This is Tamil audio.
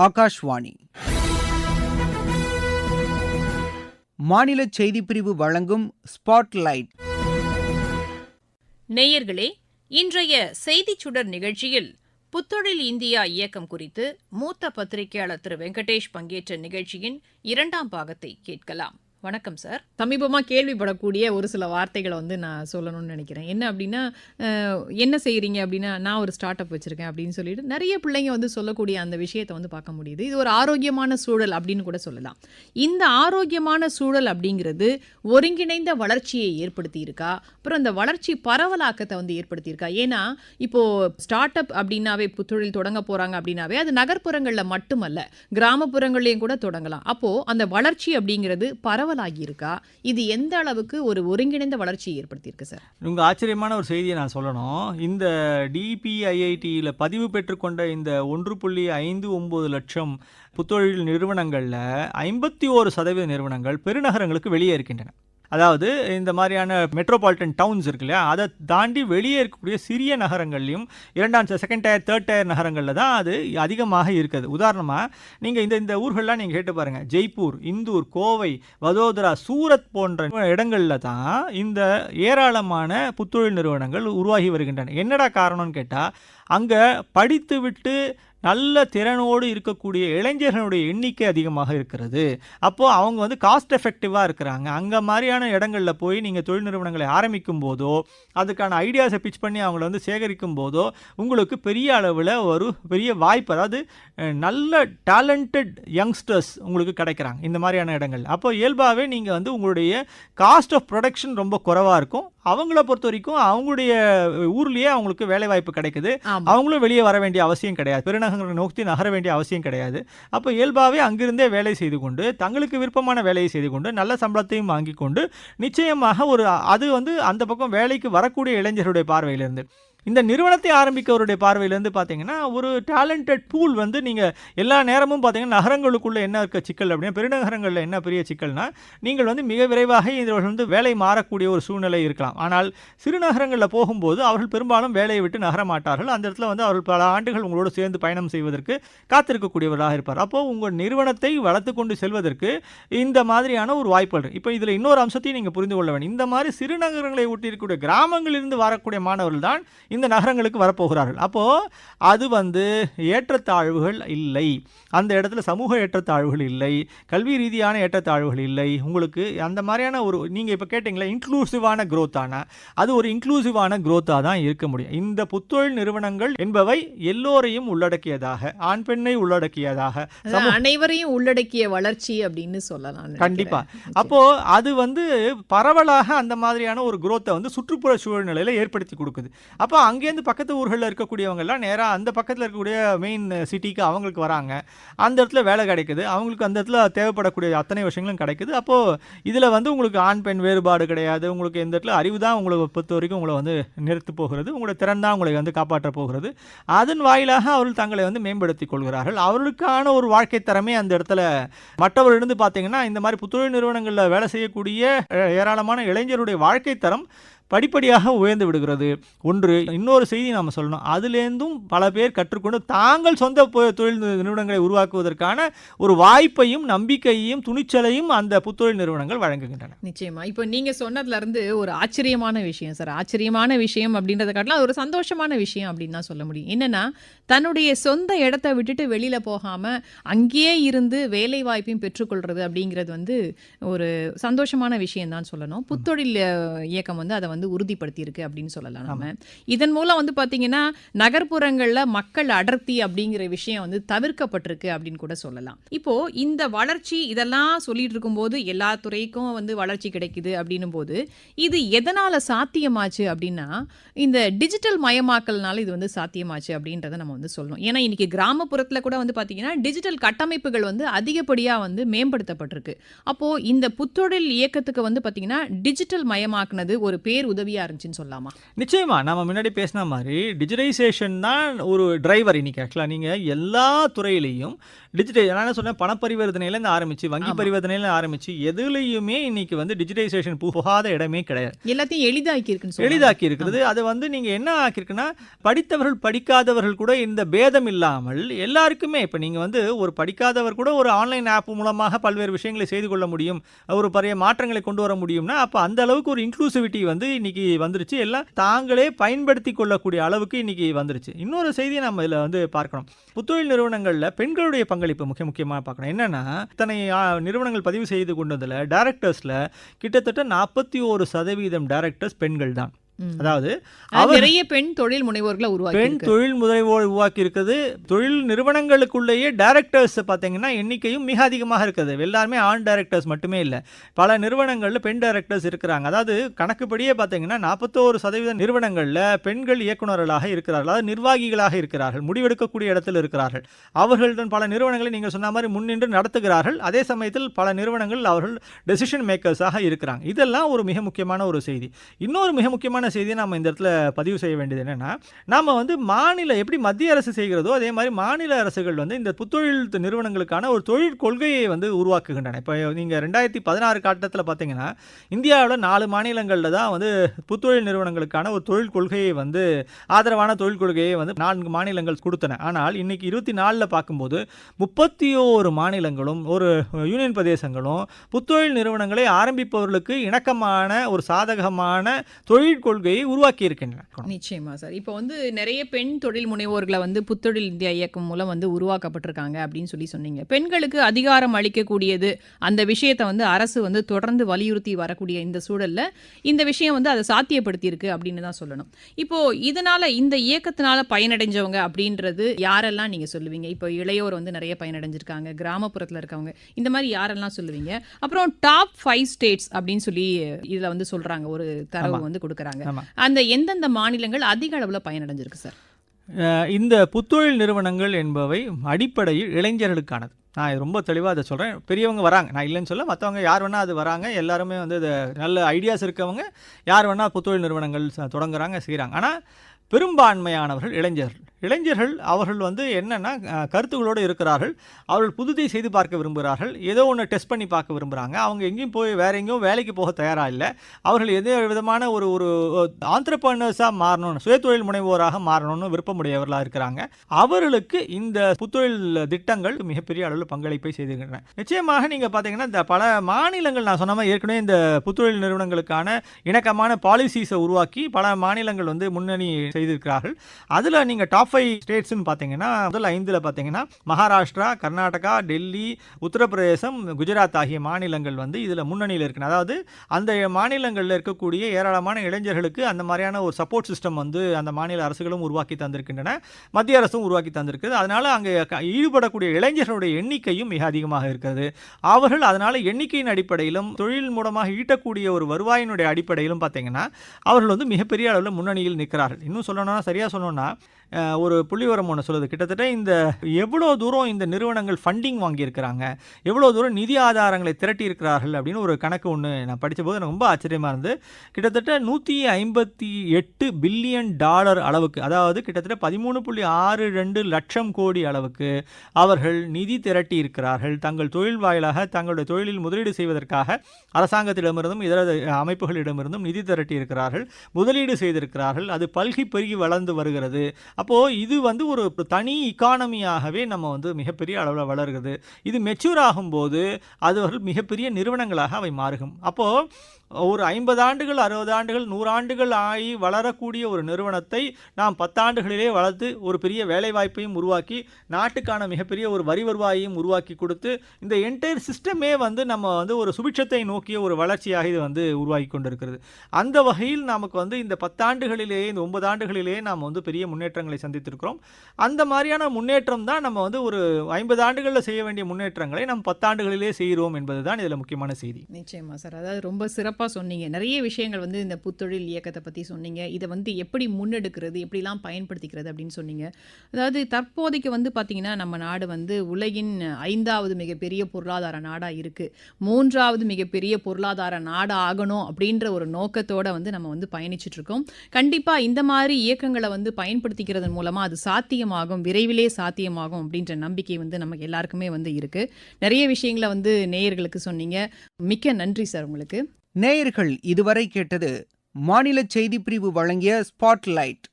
ஆகாஷ்வாணி. மாநில செய்திப்பிரிவு வழங்கும் ஸ்பாட்லைட். நேயர்களே இன்றைய செய்திச் சுடர் நிகழ்ச்சியில் புத்தொழில் இந்தியா இயக்கம் குறித்து மூத்த பத்திரிகையாளர் திரு வெங்கடேஷ் பங்கேற்ற நிகழ்ச்சியின் இரண்டாம் பாகத்தை கேட்கலாம். வணக்கம் சார் சமீபமாக கேள்விப்படக்கூடிய ஒரு சில வார்த்தைகளை வந்து நான் சொல்லணும்னு நினைக்கிறேன். என்ன அப்படின்னா என்ன செய்கிறீங்க அப்படின்னா நான் ஒரு ஸ்டார்ட் அப் வச்சுருக்கேன் அப்படின்னு சொல்லிட்டு நிறைய பிள்ளைங்க வந்து சொல்லக்கூடிய அந்த விஷயத்தை வந்து பார்க்க முடியுது. இது ஒரு ஆரோக்கியமான சூழல் அப்படின்னு கூட சொல்லலாம். இந்த ஆரோக்கியமான சூழல் அப்படிங்கிறது ஒருங்கிணைந்த வளர்ச்சியை ஏற்படுத்தியிருக்கா? அப்புறம் அந்த வளர்ச்சி பரவலாக்கத்தை வந்து ஏற்படுத்தியிருக்கா? ஏன்னா இப்போது ஸ்டார்ட் அப் அப்படின்னாவே புத்தொழில் தொடங்க போகிறாங்க அப்படின்னாவே அது நகர்ப்புறங்களில் மட்டுமல்ல கிராமப்புறங்கள்லேயும் கூட தொடங்கலாம். அப்போது அந்த வளர்ச்சி அப்படிங்கிறது பரவ பரவலாகியிருக்கா இது எந்த அளவுக்கு ஒரு ஒருங்கிணைந்த வளர்ச்சியை ஏற்படுத்தியிருக்கு சார்? உங்கள் ஆச்சரியமான ஒரு செய்தியை நான் சொல்லணும். இந்த டிபிஐஐடியில் பதிவு பெற்றுக்கொண்ட இந்த ஒன்று புள்ளி ஐந்து ஒம்பது லட்சம் புத்தொழில் நிறுவனங்களில் ஐம்பத்தி ஓரு சதவீத நிறுவனங்கள் பெருநகரங்களுக்கு வெளியே இருக்கின்றன அதாவது இந்த மாதிரியான மெட்ரோபாலிட்டன் டவுன்ஸ் இருக்கு இல்லையா அதை தாண்டி வெளியே இருக்கக்கூடிய சிறிய நகரங்கள்லையும் இரண்டாம் செகண்ட் டயர் தேர்ட் டயர் நகரங்களில் தான் அது அதிகமாக இருக்குது. உதாரணமாக நீங்கள் இந்த இந்த ஊர்கள்லாம் நீங்கள் கேட்டு பாருங்கள் ஜெய்ப்பூர் இந்தூர் கோவை வதோதரா சூரத் போன்ற இடங்களில் தான் இந்த ஏராளமான புத்தொழில் நிறுவனங்கள் உருவாகி வருகின்றன. என்னடா காரணம்னு கேட்டால் அங்கே படித்துவிட்டு நல்ல திறனோடு இருக்கக்கூடிய இளைஞர்களுடைய எண்ணிக்கை அதிகமாக இருக்கிறது. அப்போது அவங்க வந்து காஸ்ட் எஃபெக்டிவாக இருக்கிறாங்க. அங்கே மாதிரியான இடங்களில் போய் நீங்கள் தொழில் நிறுவனங்களை ஆரம்பிக்கும் போதோ அதுக்கான ஐடியாஸை பிச் பண்ணி அவங்கள வந்து சேகரிக்கும் போதோ உங்களுக்கு பெரிய அளவில் ஒரு பெரிய வாய்ப்பு அதாவது நல்ல டேலண்டட் யங்ஸ்டர்ஸ் உங்களுக்கு கிடைக்கிறாங்க. இந்த மாதிரியான இடங்கள். அப்போ இயல்பாகவே நீங்கள் வந்து உங்களுடைய காஸ்ட் ஆஃப் ப்ரொடக்ஷன் ரொம்ப குறைவாக இருக்கும். அவங்கள பொறுத்த வரைக்கும் அவங்களுடைய ஊர்லேயே அவங்களுக்கு வேலை வாய்ப்பு கிடைக்குது அவங்களும் வெளியே வர வேண்டிய அவசியம் கிடையாது. பெருநகரங்களை நோக்கி நகர வேண்டிய அவசியம் கிடையாது. அப்போ இயல்பாகவே அங்கிருந்தே வேலை செய்து கொண்டு தங்களுக்கு விருப்பமான வேலையை செய்து கொண்டு நல்ல சம்பளத்தையும் வாங்கி கொண்டு நிச்சயமாக ஒரு அது வந்து அந்த பக்கம் வேலைக்கு வரக்கூடிய இளைஞருடைய பார்வையிலிருந்து. இந்த நிறுவனத்தை ஆரம்பிக்கவருடைய பார்வையிலேருந்து பார்த்தீங்கன்னா ஒரு டேலண்டட் பூல் வந்து நீங்கள் எல்லா நேரமும் பார்த்தீங்கன்னா நகரங்களுக்குள்ளே என்ன இருக்க சிக்கல் அப்படின்னா பெருநகரங்களில் என்ன பெரிய சிக்கல்னா நீங்கள் வந்து மிக விரைவாக இவர்கள் வந்து வேலை மாறக்கூடிய ஒரு சூழ்நிலை இருக்கலாம். ஆனால் சிறுநகரங்களில் போகும்போது அவர்கள் பெரும்பாலும் வேலையை விட்டு நகர மாட்டார்கள். அந்த இடத்துல வந்து அவர்கள் பல ஆண்டுகள் உங்களோடு சேர்ந்து பயணம் செய்வதற்கு காத்திருக்கக்கூடியவர்களாக இருப்பார். அப்போது உங்கள் நிறுவனத்தை வளர்த்து கொண்டு செல்வதற்கு இந்த மாதிரியான ஒரு வாய்ப்புகள் இப்போ இதில் இன்னொரு அம்சத்தையும் நீங்கள் புரிந்து கொள்ள வேண்டும். இந்த மாதிரி சிறுநகரங்களை ஒட்டி இருக்கக்கூடிய கிராமங்களிலிருந்து வரக்கூடிய மாணவர்கள் தான் இந்த நகரங்களுக்கு வரப்போகிறார்கள். அப்போது அது வந்து ஏற்றத்தாழ்வுகள் இல்லை. அந்த இடத்துல சமூக ஏற்றத்தாழ்வுகள் இல்லை. கல்வி ரீதியான ஏற்றத்தாழ்வுகள் இல்லை. உங்களுக்கு அந்த மாதிரியான ஒரு நீங்கள் இப்போ கேட்டிங்களா இன்க்ளூசிவான growth-ஆன அது ஒரு இன்க்ளூசிவான growth-ஆ தான் இருக்க முடியும். இந்த புத்தொழில் நிறுவனங்கள் என்பவை எல்லோரையும் உள்ளடக்கியதாக ஆண் பெண்ணை உள்ளடக்கியதாக அனைவரையும் உள்ளடக்கிய வளர்ச்சி அப்படின்னு சொல்லலாம். கண்டிப்பா. அப்போ அது வந்து பரவலாக அந்த மாதிரியான ஒரு growth-அ வந்து சுற்றுப்புற சூழ்நிலையில ஏற்படுத்தி கொடுக்குது. அப்போ அங்கேருந்து பக்கத்து ஊர்களில் இருக்கக்கூடியவங்கெல்லாம் நேராக அந்த பக்கத்தில் இருக்கக்கூடிய மெயின் சிட்டிக்கு அவங்களுக்கு வராங்க. அந்த இடத்துல வேலை கிடைக்குது. அவங்களுக்கு அந்த இடத்துல தேவைப்படக்கூடிய அத்தனை விஷயங்களும் கிடைக்குது. அப்போ இதில் வந்து உங்களுக்கு ஆண் பெண் வேறுபாடு கிடையாது. உங்களுக்கு எந்த இடத்துல அறிவு தான் உங்களை பொறுத்த வரைக்கும் உங்களை வந்து நிறுத்து போகிறது. உங்களோட திறன் தான் உங்களை வந்து காப்பாற்ற போகிறது. அதன் வாயிலாக அவர்கள் தங்களை வந்து மேம்படுத்திக் கொள்கிறார்கள். அவர்களுக்கான ஒரு வாழ்க்கை தரமே அந்த இடத்துல மற்றவர்களிருந்து பார்த்தீங்கன்னா இந்த மாதிரி புத்தொழில் நிறுவனங்களில் வேலை செய்யக்கூடிய ஏராளமான இளைஞருடைய வாழ்க்கை தரம் படிப்படியாக உயர்ந்து விடுகிறது. ஒன்று இன்னொரு செய்தி நாம் சொல்லணும். அதுலேருந்தும் பல பேர் கற்றுக்கொண்டு தாங்கள் சொந்த தொழில் நிறுவனங்களை உருவாக்குவதற்கான ஒரு வாய்ப்பையும் நம்பிக்கையையும் துணிச்சலையும் அந்த புத்தொழில் நிறுவனங்கள் வழங்குகின்றன. நிச்சயமா. இப்போ நீங்கள் சொன்னதுலேருந்து ஒரு ஆச்சரியமான விஷயம் சார். ஆச்சரியமான விஷயம் அப்படின்றத காட்டிலும் அது ஒரு சந்தோஷமான விஷயம் அப்படின்னு தான் சொல்ல முடியும். என்னென்னா தன்னுடைய சொந்த இடத்த விட்டுட்டு வெளியில் போகாமல் அங்கேயே இருந்து வேலை வாய்ப்பையும் பெற்றுக்கொள்றது அப்படிங்கிறது வந்து ஒரு சந்தோஷமான விஷயம் தான் சொல்லணும். புத்தொழில் இயக்கம் வந்து அதை வந்து உறுதிப்படுத்தி இருக்கு அப்படின்னு சொல்லலாம் நம்ம. இதன் மூலம் வந்து பாத்தீங்கன்னா நகர்ப்புறங்கள்ல மக்கள் அடர்த்தி அப்படிங்கிற விஷயம் வந்து தவிர்க்கப்பட்டிருக்கு அப்படின்னு கூட சொல்லலாம். இப்போ இந்த வளர்ச்சி இதெல்லாம் சொல்லிட்டு இருக்கும்போது எல்லா துறைக்கும் வந்து வளர்ச்சி கிடைக்குது அப்படின்னும் போது இது எதனால சாத்தியமாச்சு அப்படின்னா இந்த டிஜிட்டல் மயமாக்கல்னால இது வந்து சாத்தியமாச்சு அப்படின்றத நம்ம வந்து சொல்லணும். ஏன்னா இன்னைக்கு கிராமப்புறத்துல கூட வந்து பாத்தீங்கன்னா டிஜிட்டல் கட்டமைப்புகள் வந்து அதிகப்படியா வந்து மேம்படுத்தப்பட்டிருக்கு. அப்போ இந்த புத்தொழில் இயக்கத்துக்கு வந்து பாத்தீங்கன்னா டிஜிட்டல் மயமாக்குனது ஒரு பேர் உதவியா இருந்துச்சுன்னு சொல்லலாமா? நிச்சயமா. நம்ம முன்னாடி பேசின மாதிரி டிஜிட்டலைசேஷன் தான் ஒரு டிரைவர் இன்னைக்கு ஆக்சுவலாக நீங்கள் எல்லா துறையிலையும் டிஜிட்டல் நான் என்ன சொன்னேன்? பண பரிவர்த்தனையிலேருந்து ஆரம்பிச்சு வங்கி ஆமா. பரிவர்த்தனையில ஆரம்பிச்சு எதுலேயுமே இன்னைக்கு வந்து டிஜிட்டலைசேஷன் போகாத இடமே கிடையாது. எல்லாத்தையும் எளிதாக்கி சொல்லலாம். எளிதாக்கி இருக்கிறது அது வந்து நீங்க என்ன ஆக்கியிருக்குன்னா படித்தவர்கள் படிக்காதவர்கள் கூட இந்த பேதம் இல்லாமல் எல்லாருக்குமே இப்போ நீங்க வந்து ஒரு படிக்காதவர் கூட ஒரு ஆன்லைன் ஆப் மூலமாக பல்வேறு விஷயங்களை செய்து கொள்ள முடியும். ஒரு பழைய மாற்றங்களை கொண்டு வர முடியும்னா அப்போ அந்த அளவுக்கு ஒரு இன்க்ளூசிவிட்டி வந்து இன்னைக்கு வந்துருச்சு. எல்லாம் தாங்களே பயன்படுத்தி கொள்ளக்கூடிய அளவுக்கு இன்னைக்கு வந்துருச்சு. இன்னொரு செய்தியை நம்ம இதில் வந்து பார்க்கணும். புத்தொழில் நிறுவனங்களில் பெண்களுடைய பங்களிப்பு முக்கிய முக்கியமாக பார்க்கணும். என்னன்னா இத்தனை நிறுவனங்கள் பதிவு செய்து கொண்டதில் டேரக்டர்ஸில் கிட்டத்தட்ட நாற்பத்தி ஒரு சதவீதம் டேரக்டர்ஸ் பெண்கள் தான் அதாவது நிறைய பெண் தொழில் முனைவோர்களை உருவாக்கி பெண். தொழில் முனைவோர் உருவாக்கி இருக்குது. தொழில் நிறுவனங்களுக்குள்ளேயே டைரக்டர்ஸ் பார்த்தீங்கன்னா எண்ணிக்கையும் மிக அதிகமாக இருக்குது. எல்லாருமே ஆண் டைரக்டர்ஸ் மட்டுமே இல்லை. பல நிறுவனங்களில் பெண் டைரக்டர்ஸ் இருக்கிறாங்க. அதாவது கணக்குப்படியே பார்த்தீங்கன்னா நாற்பத்தோரு சதவீத நிறுவனங்களில் பெண்கள் இயக்குநர்களாக இருக்கிறார்கள். அதாவது நிர்வாகிகளாக இருக்கிறார்கள். முடிவெடுக்கக்கூடிய இடத்தில் இருக்கிறார்கள். அவர்கள் தான் பல நிறுவனங்களை நீங்கள் சொன்ன மாதிரி முன்னின்று நடத்துகிறார்கள். அதே சமயத்தில் பல நிறுவனங்கள் அவர்கள் டெசிஷன் மேக்கர்ஸாக இருக்கிறாங்க. இதெல்லாம் ஒரு மிக முக்கியமான ஒரு செய்தி. இன்னொரு மிக முக்கியமான செய்தியை நம்ம இந்த இடத்துல பதிவு செய்ய வேண்டியது என்னன்னா நாம வந்து மாநில எப்படி மத்திய அரசு செய்கிறதோ அதே மாதிரி மாநில அரசுகள் வந்து இந்த புத்தொழில் நிறுவனங்களுக்கான ஒரு தொழில் கொள்கையை வந்து உருவாக்குகின்றன. இப்போ நீங்கள் ரெண்டாயிரத்தி பதினாறு காட்டத்தில் பார்த்தீங்கன்னா இந்தியாவில் நாலு மாநிலங்களில் தான் வந்து புத்தொழில் நிறுவனங்களுக்கான ஒரு தொழில் கொள்கையை வந்து ஆதரவான தொழில் கொள்கையை வந்து நான்கு மாநிலங்கள் கொடுத்தன. ஆனால் இன்னைக்கு இருபத்தி நாலில் பார்க்கும்போது முப்பத்தி ஓரு மாநிலங்களும் ஒரு யூனியன் பிரதேசங்களும் புத்தொழில் நிறுவனங்களை ஆரம்பிப்பவர்களுக்கு இணக்கமான ஒரு சாதகமான தொழில் கொள்கையை உருவாக்கி இருக்கின்றன நிச்சயமா சார். இப்போ வந்து நிறைய பெண் தொழில் முனைவோர்களை வந்து புத்தொழில் இந்தியா இயக்கம் மூலம் வந்து உருவாக்கப்பட்டிருக்காங்க அப்படின்னு சொல்லி சொன்னீங்க. பெண்களுக்கு அதிகாரம் அளிக்கக்கூடியது அந்த விஷயத்தை வந்து அரசு வந்து தொடர்ந்து வலியுறுத்தி வரக்கூடிய இந்த சூழல்ல இந்த விஷயம் வந்து அதை சாத்தியப்படுத்தி இருக்கு அப்படின்னு தான் சொல்லணும். இப்போ இதனால இந்த இயக்கத்தினால பயனடைஞ்சவங்க அப்படின்றது யாரெல்லாம் நீங்க சொல்லுவீங்க? இப்போ இளையோர் வந்து நிறைய பயனடைஞ்சிருக்காங்க கிராமப்புறத்துல இருக்கவங்க இந்த மாதிரி யாரெல்லாம் சொல்லுவீங்க? அப்புறம் டாப் ஃபைவ் ஸ்டேட்ஸ் அப்படின்னு சொல்லி இதுல வந்து சொல்றாங்க ஒரு தரவு. வந்து கொடுக்குறாங்க. ஆமா. அந்த எந்தெந்த மாநிலங்கள் அதிக அளவுல பயனடைஞ்சிருக்கு சார்? இந்த புத்தொழில் நிறுவனங்கள் என்பவை அடிப்படையில் இளைஞர்களுக்கானது. நான் ரொம்ப தெளிவாக அதை சொல்கிறேன் பெரியவங்க வராங்க. நான் இல்லைன்னு சொல்ல மற்றவங்க யார் வேணால் அது வராங்க. எல்லாருமே வந்து இது நல்ல ஐடியாஸ் இருக்கவங்க. யார் வேணால் புத்தொழில் நிறுவனங்கள் தொடங்குறாங்க செய்கிறாங்க ஆனால் பெரும்பான்மையானவர்கள் இளைஞர்கள். இளைஞர்கள் அவர்கள் வந்து என்னென்னா கருத்துக்களோடு இருக்கிறார்கள். அவர்கள் புதுதை செய்து பார்க்க விரும்புகிறார்கள். ஏதோ ஒன்று டெஸ்ட் பண்ணி பார்க்க விரும்புகிறாங்க அவங்க எங்கேயும் போய் வேற எங்கேயும் வேலைக்கு போக தயாராக இல்லை. அவர்கள் எதோ விதமான ஒரு ஒரு ஆந்திரப்பர்னர்ஸாக மாறணும்னு சுயதொழில் முனைவோராக மாறணும்னு விருப்பமுடையவர்களாக இருக்கிறாங்க. அவர்களுக்கு இந்த புத்தொழில் திட்டங்கள் மிகப்பெரிய அளவில் பங்களிப்பை செய்திருக்கின்றன நிச்சயமாக நீங்கள் பார்த்தீங்கன்னா இந்த பல மாநிலங்கள் நான் சொன்ன மாதிரி ஏற்கனவே இந்த புத்தொழில் நிறுவனங்களுக்கான இணக்கமான பாலிசிஸை உருவாக்கி பல மாநிலங்கள் வந்து முன்னணி செய்திருக்கிறார்கள். அதில் நீங்கள் டாப் ஃபைவ் ஸ்டேட்ஸ்னு பார்த்தீங்கன்னா முதல் ஐந்தில் பார்த்தீங்கன்னா மகாராஷ்டிரா கர்நாடகா டெல்லி உத்தரப்பிரதேசம் குஜராத் ஆகிய மாநிலங்கள் வந்து இதில் முன்னணியில் இருக்கணும் அதாவது அந்த மாநிலங்களில் இருக்கக்கூடிய ஏராளமான இளைஞர்களுக்கு அந்த மாதிரியான ஒரு சப்போர்ட் சிஸ்டம் வந்து அந்த மாநில அரசுகளும் உருவாக்கி தந்திருக்கின்றன. மத்திய அரசும் உருவாக்கி தந்திருக்குது. அதனால் அங்கே க- ஈடுபடக்கூடிய இளைஞர்களுடைய எண்ணிக்கையும் மிக அதிகமாக இருக்கிறது. அவர்கள் அதனால் எண்ணிக்கையின் அடிப்படையிலும் தொழில் மூலமாக ஈட்டக்கூடிய ஒரு வருவாயினுடைய அடிப்படையிலும் பார்த்தீங்கன்னா அவர்கள் வந்து மிகப்பெரிய அளவில் முன்னணியில் நிற்கிறார்கள். இன்னும் சொல்லணும்னா சரியாக சொல்லணும்னா ஒரு புள்ளிவரம் ஒன்று சொல்லுது. கிட்டத்தட்ட இந்த எவ்வளோ தூரம் இந்த நிறுவனங்கள் ஃபண்டிங் வாங்கியிருக்கிறாங்க எவ்வளோ தூரம் நிதி ஆதாரங்களை திரட்டி இருக்கிறார்கள் அப்படின்னு ஒரு கணக்கு ஒன்று நான் படித்தபோது எனக்கு ரொம்ப ஆச்சரியமாக இருந்து கிட்டத்தட்ட நூற்றி ஐம்பத்தி எட்டு பில்லியன் டாலர் அளவுக்கு அதாவது கிட்டத்தட்ட பதிமூணு புள்ளி ஆறு ரெண்டு லட்சம் கோடி அளவுக்கு அவர்கள் நிதி திரட்டி இருக்கிறார்கள் தங்கள் தொழில் வாயிலாக தங்களுடைய தொழிலில் முதலீடு செய்வதற்காக அரசாங்கத்திடமிருந்தும் இதர அமைப்புகளிடமிருந்தும் நிதி திரட்டி இருக்கிறார்கள் முதலீடு செய்திருக்கிறார்கள். அது பல்கி பெருகி வளர்ந்து வருகிறது. அப்போது இது வந்து ஒரு தனி இக்கானமியாகவே நம்ம வந்து மிகப்பெரிய அளவில் வளர்கிறது. இது மெச்சூர் ஆகும்போது அது அவர்கள் மிகப்பெரிய நிறுவனங்களாக அவை மாறுகும். அப்போது ஒரு ஐம்பது ஆண்டுகள் அறுபது ஆண்டுகள் நூறாண்டுகள் ஆகி வளரக்கூடிய ஒரு நிறுவனத்தை நாம் பத்தாண்டுகளிலே வளர்த்து ஒரு பெரிய வேலைவாய்ப்பையும் உருவாக்கி நாட்டுக்கான மிகப்பெரிய ஒரு வரி வருவாயையும் உருவாக்கி கொடுத்து இந்த என்டையர் சிஸ்டமே வந்து நம்ம வந்து ஒரு சுபிட்சத்தை நோக்கிய ஒரு வளர்ச்சியாக இது வந்து உருவாகி கொண்டிருக்கிறது. அந்த வகையில் நமக்கு வந்து இந்த பத்தாண்டுகளிலேயே இந்த ஒன்பது ஆண்டுகளிலேயே நாம் வந்து பெரிய முன்னேற்றங்களை சந்தித்திருக்கிறோம். அந்த மாதிரியான முன்னேற்றம் தான் நம்ம வந்து ஒரு ஐம்பது ஆண்டுகளில் செய்ய வேண்டிய முன்னேற்றங்களை நம்ம பத்தாண்டுகளிலே செய்கிறோம் என்பது தான் இதில் முக்கியமான செய்தி. நிச்சயமா சார். அதாவது ரொம்ப சிறப்பு சிறப்பாக சொன்னீங்க. நிறைய விஷயங்கள் வந்து இந்த புத்தொழில் இயக்கத்தை பற்றி சொன்னீங்க. இதை வந்து எப்படி முன்னெடுக்கிறது, எப்படிலாம் பயன்படுத்திக்கிறது அப்படின்னு சொன்னீங்க. அதாவது தற்போதைக்கு வந்து பார்த்திங்கன்னா நம்ம நாடு வந்து உலகின் ஐந்தாவது மிகப்பெரிய பொருளாதார நாடாக இருக்குது மூன்றாவது மிகப்பெரிய பொருளாதார நாடாக ஆகணும் அப்படின்ற ஒரு நோக்கத்தோடு வந்து நம்ம வந்து பயணிச்சிட்ருக்கோம் கண்டிப்பாக இந்த மாதிரி இயக்கங்களை வந்து பயன்படுத்திக்கிறதன் மூலமாக அது சாத்தியமாகும், விரைவிலே சாத்தியமாகும் அப்படின்ற நம்பிக்கை வந்து நமக்கு எல்லாருக்குமே வந்து இருக்குது நிறைய விஷயங்கள வந்து நேயர்களுக்கு சொன்னீங்க. மிக்க நன்றி சார் உங்களுக்கு. நேயர்கள் இதுவரை கேட்டது மாநில செய்திப்பிரிவு வழங்கிய ஸ்பாட்லைட்.